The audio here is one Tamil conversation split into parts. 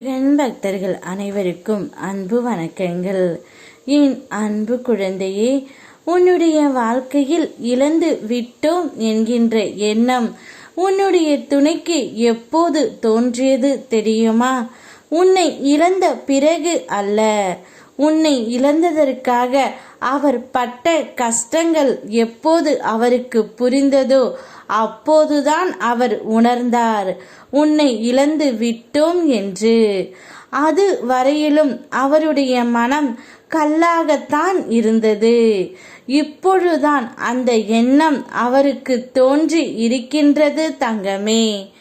என் பக்தர்கள் அனைவருக்கும் அன்பு வணக்கங்கள். என் அன்பு குழந்தையே உன்னுடைய வாழ்க்கையில் இழந்து விட்டோம் என்கின்ற எண்ணம் உன்னுடைய துணைக்கு எப்போது தோன்றியது தெரியுமா? உன்னை இழந்த பிறகு அல்ல. உன்னை இழந்ததற்காக அவர் பட்ட கஷ்டங்கள் எப்போது அவருக்கு புரிந்ததோ அப்போதுதான் அவர் உணர்ந்தார். உன்னை இழந்து விட்டோம் என்று. அது வரையிலும் அவருடைய மனம் கல்லாகத்தான் இருந்தது. இப்பொழுதுதான் அந்த எண்ணம் அவருக்கு தோன்றி இருக்கின்றது தங்கமே.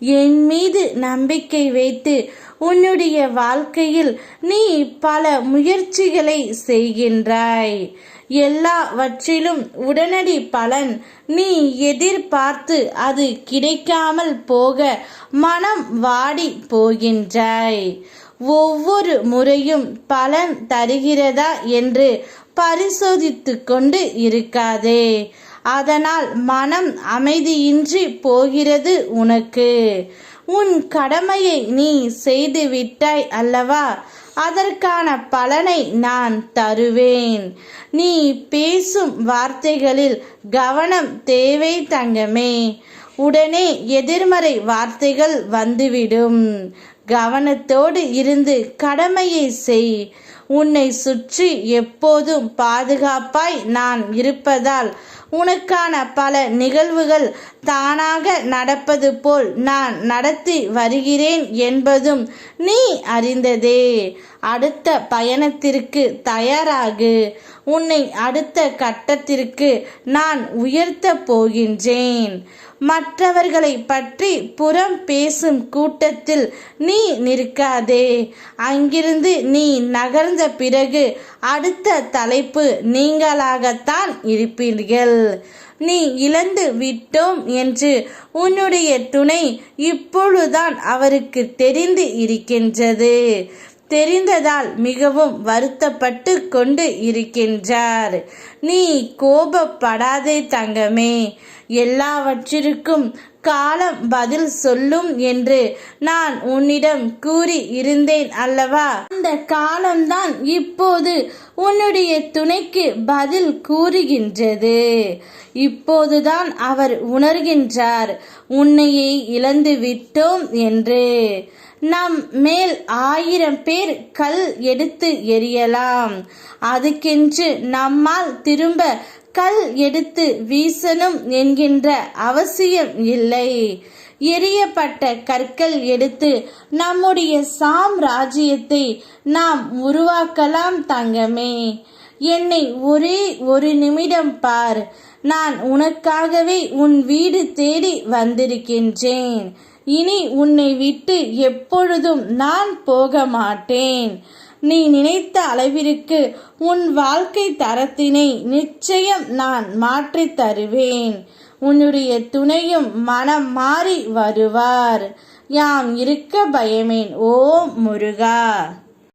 என் மீது நம்பிக்கை வைத்து உன்னுடைய வாழ்க்கையில் நீ பல முயற்சிகளை செய்கின்றாய். எல்லாவற்றிலும் உடனடி பலன் நீ எதிர்பார்த்து அது கிடைக்காமல் போக மனம் வாடி போகின்றாய். ஒவ்வொரு முறையும் பலன் தருகிறதா என்று பரிசோதித்து கொண்டு இருக்காதே. அதனால் மனம் அமைதியின்றி போகிறது உனக்கு. உன் கடமையை நீ செய்து விட்டாய் அல்லவா? அதற்கான பலனை நான் தருவேன். நீ பேசும் வார்த்தைகளில் கவனம் தேவை தங்கமே. உடனே எதிர்மறை வார்த்தைகள் வந்துவிடும். கவனத்தோடு இருந்து கடமையை செய். உன்னை சுற்றி எப்போதும் பாதுகாப்பாய் நான் இருப்பதால் உனக்கான பல நிகழ்வுகள் தானாக நடப்பது போல் நான் நடத்தி வருகிறேன் என்பதும் நீ அறிந்ததே. அடுத்த பயணத்திற்கு தயாராகு. உன்னை அடுத்த கட்டத்திற்கு நான் உயர்த்த போகின்றேன். மற்றவர்களை பற்றி புறம் பேசும் கூட்டத்தில் நீ நிற்காதே. அங்கிருந்து நீ நகர்ந்த பிறகு அடுத்த தலைப்பு நீங்களாகத்தான் இருப்பீர்கள். நீ இழந்து விட்டோம் என்று உன்னுடைய துணை இப்பொழுதுதான் அவருக்கு தெரிந்து இருக்கின்றது. தெரிந்ததால் மிகவும் வருத்தப்பட்டு கொண்டு இருக்கின்றார். நீ கோபப்படாதே தங்கமே. எல்லாவற்றிற்கும் காலம் பதில் சொல்லும் என்று நான் உன்னிடம் கூறி இருந்தேன் அல்லவா? அந்த காலம்தான் இப்போது உன்னுடைய துணைக்கு பதில் கூறுகின்றது. இப்போதுதான் அவர் உணர்கின்றார் உன்னையை இழந்து விட்டோம் என்று. நம் மேல் ஆயிரம் பேர் கல் எடுத்து எரியலாம் அதுக்கென்று நம்மால் திரும்ப கல் எடுத்து வீசணும் என்கின்ற அவசியம் இல்லை. எரியப்பட்ட கற்கள் எடுத்து நம்முடைய சாம்ராஜ்யத்தை நாம் உருவாக்கலாம் தங்கமே. என்னை ஒரே ஒரு நிமிடம் பார். நான் உனக்காகவே உன் வீடு தேடி வந்திருக்கின்றேன். இனி உன்னை விட்டு எப்பொழுதும் நான் போக மாட்டேன். நீ நினைத்த அளவிற்கு உன் வாழ்க்கை தரத்தினை நிச்சயம் நான் மாற்றித் தருவேன். உன்னுடைய துணையும் மனம் மாறி வருவார். யாம் இருக்க பயமேன் ஓ முருகா.